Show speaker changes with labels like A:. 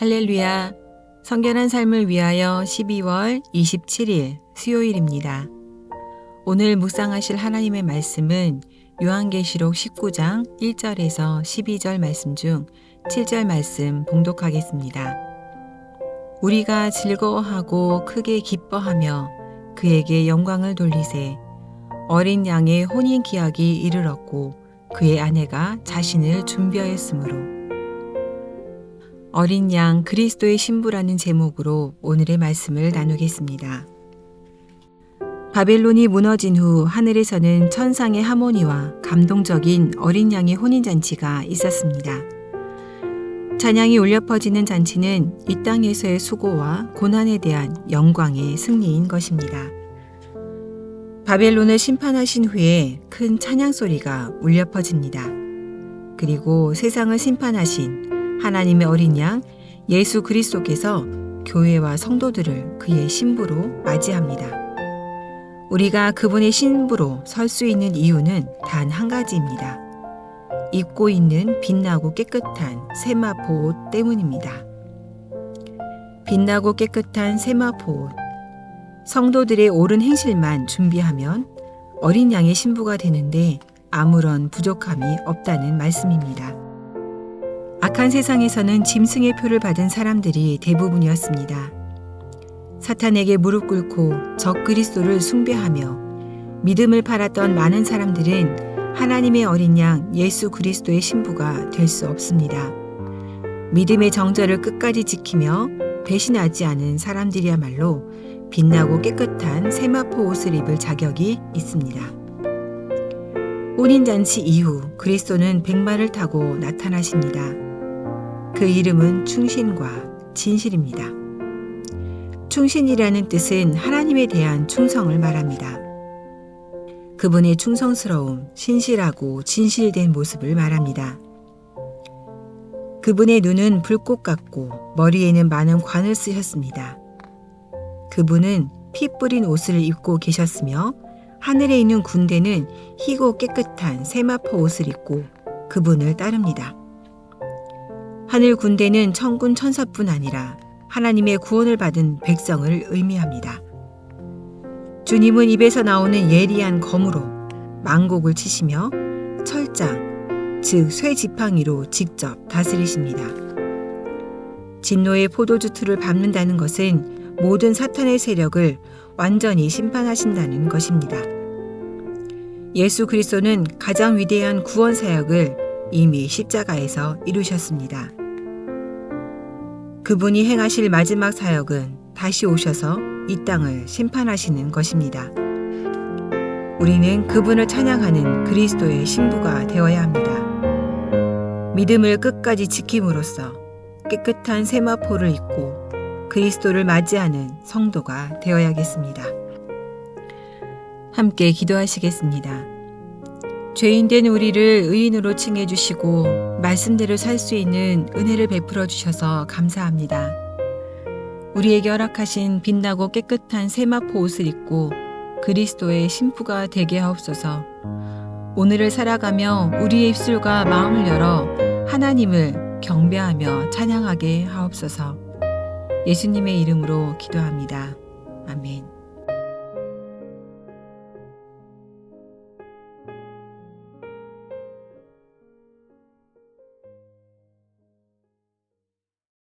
A: 할렐루야. 성결한 삶을 위하여 12월 27일 수요일입니다. 오늘 묵상하실 하나님의 말씀은 요한계시록 19장 1절에서 12절 말씀 중 7절 말씀 봉독하겠습니다. 우리가 즐거워하고 크게 기뻐하며 그에게 영광을 돌리세 어린 양의 혼인 기약이 이르렀고 그의 아내가 자신을 준비하였으므로 어린 양 그리스도의 신부라는 제목으로 오늘의 말씀을 나누겠습니다. 바벨론이 무너진 후 하늘에서는 천상의 하모니와 감동적인 어린 양의 혼인잔치가 있었습니다. 찬양이 울려 퍼지는 잔치는 이 땅에서의 수고와 고난에 대한 영광의 승리인 것입니다. 바벨론을 심판하신 후에 큰 찬양 소리가 울려 퍼집니다. 그리고 세상을 심판하신 하나님의 어린 양 예수 그리스도께서 교회와 성도들을 그의 신부로 맞이합니다. 우리가 그분의 신부로 설 수 있는 이유는 단 한 가지입니다. 입고 있는 빛나고 깨끗한 세마포 옷 때문입니다. 빛나고 깨끗한 세마포 옷. 성도들의 옳은 행실만 준비하면 어린 양의 신부가 되는데 아무런 부족함이 없다는 말씀입니다. 악한 세상에서는 짐승의 표를 받은 사람들이 대부분이었습니다. 사탄에게 무릎 꿇고 적 그리스도를 숭배하며 믿음을 팔았던 많은 사람들은 하나님의 어린 양 예수 그리스도의 신부가 될 수 없습니다. 믿음의 정절을 끝까지 지키며 배신하지 않은 사람들이야말로 빛나고 깨끗한 세마포 옷을 입을 자격이 있습니다. 혼인잔치 이후 그리스도는 백마를 타고 나타나십니다. 그 이름은 충신과 진실입니다. 충신이라는 뜻은 하나님에 대한 충성을 말합니다. 그분의 충성스러움, 신실하고 진실된 모습을 말합니다. 그분의 눈은 불꽃 같고 머리에는 많은 관을 쓰셨습니다. 그분은 피 뿌린 옷을 입고 계셨으며 하늘에 있는 군대는 희고 깨끗한 세마포 옷을 입고 그분을 따릅니다. 하늘 군대는 천군 천사뿐 아니라 하나님의 구원을 받은 백성을 의미합니다. 주님은 입에서 나오는 예리한 검으로 망곡을 치시며 철장, 즉 쇠지팡이로 직접 다스리십니다. 진노의 포도주 틀을 밟는다는 것은 모든 사탄의 세력을 완전히 심판하신다는 것입니다. 예수 그리스도는 가장 위대한 구원 사역을 이미 십자가에서 이루셨습니다. 그분이 행하실 마지막 사역은 다시 오셔서 이 땅을 심판하시는 것입니다. 우리는 그분을 찬양하는 그리스도의 신부가 되어야 합니다. 믿음을 끝까지 지킴으로써 깨끗한 세마포를 입고 그리스도를 맞이하는 성도가 되어야겠습니다. 함께 기도하시겠습니다. 죄인된 우리를 의인으로 칭해 주시고 말씀대로 살 수 있는 은혜를 베풀어 주셔서 감사합니다. 우리에게 허락하신 빛나고 깨끗한 세마포 옷을 입고 그리스도의 신부가 되게 하옵소서. 오늘을 살아가며 우리의 입술과 마음을 열어 하나님을 경배하며 찬양하게 하옵소서. 예수님의 이름으로 기도합니다. 아멘.